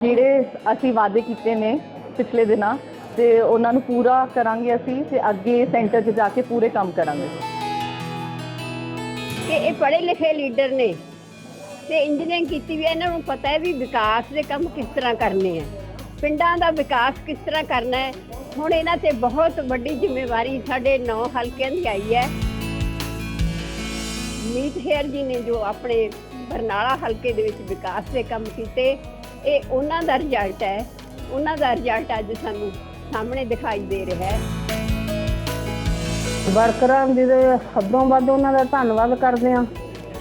ਜਿਹੜੇ ਅਸੀਂ ਵਾਅਦੇ ਕੀਤੇ ਨੇ ਪਿਛਲੇ ਦਿਨਾਂ ਤੇ ਉਹਨਾਂ ਨੂੰ ਪੂਰਾ ਕਰਾਂਗੇ ਅਸੀਂ ਤੇ ਅੱਗੇ ਸੈਂਟਰ 'ਚ ਜਾ ਕੇ ਪੂਰੇ ਕੰਮ ਕਰਾਂਗੇ। ਕਿ ਇਹ ਪੜ੍ਹੇ ਲਿਖੇ ਲੀਡਰ ਨੇ ਤੇ ਇੰਜੀਨੀਅਰਿੰਗ ਕੀਤੀ ਵੀ ਹੈ, ਇਹਨਾਂ ਨੂੰ ਪਤਾ ਹੈ ਵੀ ਵਿਕਾਸ ਦੇ ਕੰਮ ਕਿਸ ਤਰ੍ਹਾਂ ਕਰਨੇ ਆ। ਪਿੰਡਾਂ ਦਾ ਵਿਕਾਸ ਕਿਸ ਤਰ੍ਹਾਂ ਕਰਨਾ ਹੈ। ਹੁਣ ਇਹਨਾਂ ਤੇ ਬਹੁਤ ਵੱਡੀ ਜ਼ਿੰਮੇਵਾਰੀ ਸਾਡੇ ਨੌ ਹਲਕਿਆਂ ਦੀ ਆਈ ਹੈ। ਮੀਤ ਹੇਰ ਜੀ ਨੇ ਜੋ ਆਪਣੇ ਬਰਨਾਲਾ ਹਲਕੇ ਦੇ ਵਿੱਚ ਵਿਕਾਸ ਦੇ ਕੰਮ ਕੀਤੇ ਇਹ ਉਹਨਾਂ ਦਾ ਰਿਜ਼ਲਟ ਹੈ। ਉਹਨਾਂ ਦਾ ਰਿਜ਼ਲਟ ਅੱਜ ਸਾਨੂੰ ਸਾਹਮਣੇ ਦਿਖਾਈ ਦੇ ਰਿਹਾ ਹੈ। ਵਰਕਰਾਂ ਦੀ ਦੇ ਹੱਦੋਂ ਵੱਧ ਉਹਨਾਂ ਦਾ ਧੰਨਵਾਦ ਕਰਦੇ ਹਾਂ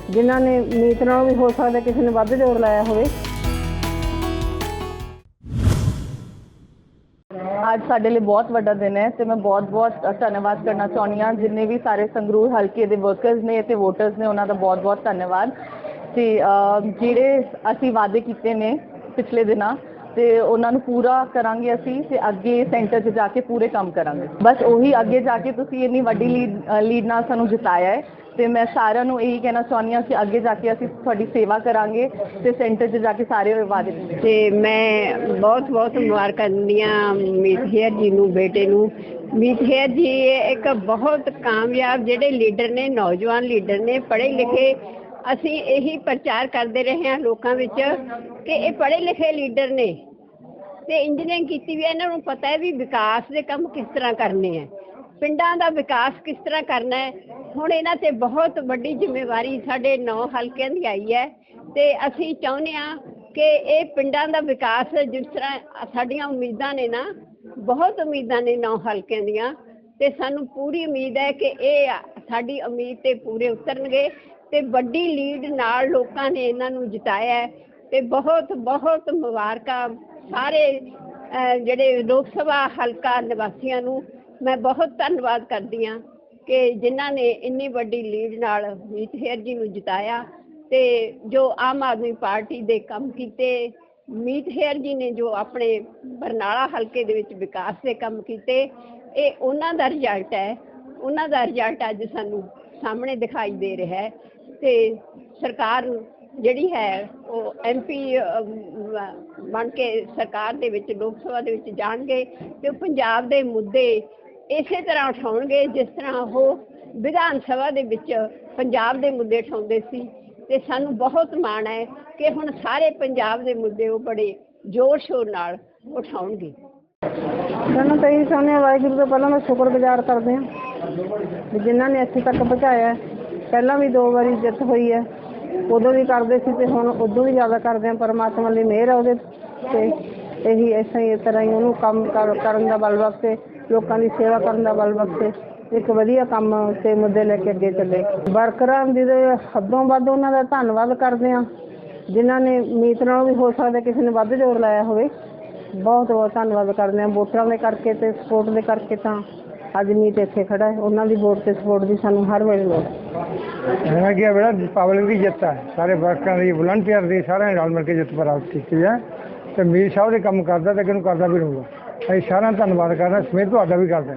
ਜਿਨ੍ਹਾਂ ਨੇ ਮੀਤ ਨਾਲ ਵੀ ਹੋ ਸਕਦਾ ਕਿਸੇ ਨੇ ਵੱਧ ਜ਼ੋਰ ਲਾਇਆ ਹੋਵੇ। ਅੱਜ ਸਾਡੇ ਲਈ ਬਹੁਤ ਵੱਡਾ ਦਿਨ ਹੈ ਤੇ ਮੈਂ ਬਹੁਤ-ਬਹੁਤ ਧੰਨਵਾਦ ਕਰਨਾ ਚਾਹੁੰਦੀ ਹਾਂ। ਜਿੰਨੇ ਵੀ ਸਾਰੇ ਸੰਗਰੂਰ ਹਲਕੇ ਦੇ ਵਰਕਰਸ ਨੇ ਤੇ ਵੋਟਰਸ ਨੇ ਉਹਨਾਂ ਦਾ ਬਹੁਤ-ਬਹੁਤ ਧੰਨਵਾਦ। ਤੇ ਜਿਹੜੇ ਅਸੀਂ ਵਾਅਦੇ ਕੀਤੇ ਨੇ ਪਿਛਲੇ ਦਿਨਾਂ ਤੇ ਉਹਨਾਂ ਨੂੰ ਪੂਰਾ ਕਰਾਂਗੇ ਅਸੀਂ ਤੇ ਅੱਗੇ ਸੈਂਟਰ 'ਚ ਜਾ ਕੇ ਪੂਰੇ ਕੰਮ ਕਰਾਂਗੇ। ਬਸ ਉਹੀ ਅੱਗੇ ਜਾ ਕੇ ਤੁਸੀਂ ਇੰਨੀ ਵੱਡੀ ਲੀਡ ਲੀਡ ਨਾਲ ਸਾਨੂੰ ਜਿਤਾਇਆ ਹੈ ਤੇ ਮੈਂ ਸਾਰਿਆਂ ਨੂੰ ਇਹੀ ਕਹਿਣਾ ਚਾਹੁੰਦੀ ਹਾਂ ਕਿ ਅੱਗੇ ਜਾ ਕੇ ਅਸੀਂ ਤੁਹਾਡੀ ਸੇਵਾ ਕਰਾਂਗੇ ਤੇ ਸੈਂਟਰ 'ਚ ਜਾ ਕੇ ਸਾਰੇ ਵਾਅਦੇ ਤੇ ਮੈਂ ਬਹੁਤ ਬਹੁਤ ਮੁਬਾਰਕਾਂ ਦਿੰਦੀਆਂ ਹਾਂ ਹੇਅਰ ਜੀ ਨੂੰ, ਬੇਟੇ ਨੂੰ। ਮੀਤ ਜੀ ਇੱਕ ਬਹੁਤ ਕਾਮਯਾਬ ਜਿਹੜੇ ਲੀਡਰ ਨੇ, ਨੌਜਵਾਨ ਲੀਡਰ ਨੇ, ਪੜ੍ਹੇ ਲਿਖੇ ਅਸੀਂ ਇਹੀ ਪ੍ਰਚਾਰ ਕਰਦੇ ਰਹੇ ਹਾਂ ਲੋਕਾਂ ਵਿੱਚ ਕਿ ਇਹ ਪੜ੍ਹੇ ਲਿਖੇ ਲੀਡਰ ਨੇ ਤੇ ਇੰਜੀਨੀਅਰਿੰਗ ਕੀਤੀ ਵੀ ਹੈ, ਇਹਨਾਂ ਨੂੰ ਪਤਾ ਹੈ ਵੀ ਵਿਕਾਸ ਦੇ ਕੰਮ ਕਿਸ ਤਰ੍ਹਾਂ ਕਰਨੇ ਹੈ। ਪਿੰਡਾਂ ਦਾ ਵਿਕਾਸ ਕਿਸ ਤਰ੍ਹਾਂ ਕਰਨਾ ਹੈ। ਹੁਣ ਇਹਨਾਂ ਤੇ ਬਹੁਤ ਵੱਡੀ ਜ਼ਿੰਮੇਵਾਰੀ ਸਾਡੇ ਨੌ ਹਲਕਿਆਂ ਦੀ ਆਈ ਹੈ ਤੇ ਅਸੀਂ ਚਾਹੁੰਦੇ ਹਾਂ ਕਿ ਇਹ ਪਿੰਡਾਂ ਦਾ ਵਿਕਾਸ ਜਿਸ ਤਰ੍ਹਾਂ ਸਾਡੀਆਂ ਉਮੀਦਾਂ ਨੇ ਨਾ ਬਹੁਤ ਉਮੀਦਾਂ ਨੇ ਨੌ ਹਲਕਿਆਂ ਦੀਆਂ ਤੇ ਸਾਨੂੰ ਪੂਰੀ ਉਮੀਦ ਹੈ ਕਿ ਇਹ ਸਾਡੀ ਉਮੀਦ ਤੇ ਪੂਰੇ ਉਤਰਨਗੇ ਤੇ ਵੱਡੀ ਲੀਡ ਨਾਲ ਲੋਕਾਂ ਨੇ ਇਹਨਾਂ ਨੂੰ ਜਿਤਾਇਆ ਹੈ ਤੇ ਬਹੁਤ ਬਹੁਤ ਮੁਬਾਰਕਾਂ ਸਾਰੇ ਜਿਹੜੇ ਲੋਕ ਸਭਾ ਹਲਕਾ ਨਿਵਾਸੀਆਂ ਨੂੰ ਮੈਂ ਬਹੁਤ ਧੰਨਵਾਦ ਕਰਦੀ ਹਾਂ ਕਿ ਜਿਨ੍ਹਾਂ ਨੇ ਇੰਨੀ ਵੱਡੀ ਲੀਡ ਨਾਲ ਮੀਤ ਹੇਰ ਜੀ ਨੂੰ ਜਿਤਾਇਆ ਤੇ ਜੋ ਆਮ ਆਦਮੀ ਪਾਰਟੀ ਦੇ ਕੰਮ ਕੀਤੇ ਮੀਤ ਹੇਰ ਜੀ ਨੇ ਜੋ ਆਪਣੇ ਬਰਨਾਲਾ ਹਲਕੇ ਦੇ ਵਿੱਚ ਵਿਕਾਸ ਦੇ ਕੰਮ ਕੀਤੇ, ਇਹ ਉਹਨਾਂ ਦਾ ਰਿਜ਼ਲਟ ਹੈ। ਉਹਨਾਂ ਦਾ ਰਿਜ਼ਲਟ ਅੱਜ ਸਾਨੂੰ ਸਾਹਮਣੇ ਦਿਖਾਈ ਦੇ ਰਿਹਾ ਹੈ ਤੇ ਸਰਕਾਰ ਜਿਹੜੀ ਹੈ, ਉਹ ਐਮਪੀ ਬਣ ਕੇ ਸਰਕਾਰ ਦੇ ਵਿੱਚ, ਲੋਕ ਸਭਾ ਦੇ ਵਿੱਚ ਜਾਣਗੇ ਤੇ ਪੰਜਾਬ ਦੇ ਮੁੱਦੇ ਇਸੇ ਤਰ੍ਹਾਂ ਉਠਾਉਣਗੇ ਜਿਸ ਤਰ੍ਹਾਂ ਉਹ ਵਿਧਾਨ ਸਭਾ ਦੇ ਵਿੱਚ ਪੰਜਾਬ ਦੇ ਮੁੱਦੇ ਉਠਾਉਂਦੇ ਸੀ। ਤੇ ਸਾਨੂੰ ਬਹੁਤ ਮਾਣ ਹੈ ਕਿ ਹੁਣ ਸਾਰੇ ਪੰਜਾਬ ਦੇ ਮੁੱਦੇ ਉਹ ਬੜੇ ਜ਼ੋਰ ਸ਼ੋਰ ਨਾਲ ਉਠਾਉਣਗੇ। ਸਾਨੂੰ ਤਾਂ ਇਹੀ ਚਾਹੁੰਦੇ ਹਾਂ ਵਾਹਿਗੁਰੂ ਦਾ ਪਹਿਲਾਂ ਮੈਂ ਸ਼ੁਕਰਗੁਜ਼ਾਰ ਕਰਦੇ ਹਾਂ ਵੀ ਜਿਨ੍ਹਾਂ ਨੇ ਇੱਥੇ ਤੱਕ ਪਹੁੰਚਾਇਆ ਪਹਿਲਾਂ ਵੀ ਦੋ ਵਾਰੀ ਜਿੱਤ ਹੋਈ ਹੈ। ਉਦੋਂ ਵੀ ਕਰਦੇ ਸੀ ਤੇ ਹੁਣ ਉਦੋਂ ਵੀ ਜ਼ਿਆਦਾ ਕਰਦੇ ਹਾਂ। ਪਰਮਾਤਮਾ ਲਈ ਮਿਹਰ ਹੈ ਉਹਦੇ ਤੇ। ਇਹੀ ਐਸਾ ਹੀ ਇਸ ਤਰ੍ਹਾਂ ਹੀ ਉਹਨੂੰ ਕੰਮ ਕਰ- ਕਰਨ ਦਾ ਬਲ ਬਖਸ਼ੇ, ਲੋਕਾਂ ਦੀ ਸੇਵਾ ਕਰਨ ਦਾ ਬਲ ਬਖਸ਼ੇ। ਇੱਕ ਵਧੀਆ ਕੰਮ ਤੇ ਮੁੱਦੇ ਲੈ ਕੇ ਅੱਗੇ ਚੱਲੇ। ਵਰਕਰਾਂ ਦੀ ਦੇ ਹੱਦੋਂ ਵੱਧ ਉਹਨਾਂ ਦਾ ਧੰਨਵਾਦ ਕਰਦੇ ਹਾਂ। ਜਿਨ੍ਹਾਂ ਨੇ ਮੀਤ ਨਾਲ ਵੀ ਹੋ ਸਕਦਾ ਕਿਸੇ ਨੇ ਵੱਧ ਜ਼ੋਰ ਲਾਇਆ ਹੋਵੇ। ਬਹੁਤ ਬਹੁਤ ਧੰਨਵਾਦ ਕਰਦੇ ਹਾਂ। ਵੋਟਰਾਂ ਦੇ ਕਰਕੇ ਤੇ ਸਪੋਰਟ ਦੇ ਕਰਕੇ ਤਾਂ ਅੱਜ ਮੀਤ ਇੱਥੇ ਖੜਾ ਹੈ। ਉਹਨਾਂ ਦੀ ਵੋਟ ਤੇ ਸਪੋਰਟ ਦੀ ਸਾਨੂੰ ਹਰ ਵੇਲੇ ਲੋੜ ਹੈ। ਕਿ ਬੇੜਾ ਪਬਲਿਕ ਦੀ ਜਿੱਤ ਹੈ। ਸਾਰੇ ਵਰਕਰਾਂ ਦੀ ਵਲੰਟੀਅਰ ਦੀ ਸਾਰਿਆਂ ਨਾਲ ਮਿਲ ਕੇ ਜਿੱਤ ਪ੍ਰਾਪਤ ਕੀਤੀ ਹੈ। ਤੇ ਮੀਰ ਸਾਹਿਬ ਦੇ ਕੰਮ ਕਰਦਾ ਤੇ ਕਿਹਨੂੰ ਕਰਦਾ ਵੀ ਰਹੂਗਾ ਅਸੀਂ ਸਾਰਿਆਂ ਦਾ ਧੰਨਵਾਦ ਕਰਦਾ। ਸਮੇਤ ਤੁਹਾਡਾ ਵੀ ਕਰਦਾ।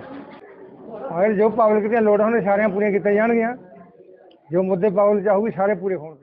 ਅਗਰ ਜੋ ਪਬਲਿਕ ਦੀਆਂ ਲੋੜਾਂ ਹੋਣ ਸਾਰੀਆਂ ਪੂਰੀਆਂ ਕੀਤੀਆਂ ਜਾਣਗੀਆਂ। ਜੋ ਮੁੱਦੇ ਪਬਲਿਕ ਚਾਹੂਗੀ ਸਾਰੇ ਪੂਰੇ ਹੋਣਗੇ।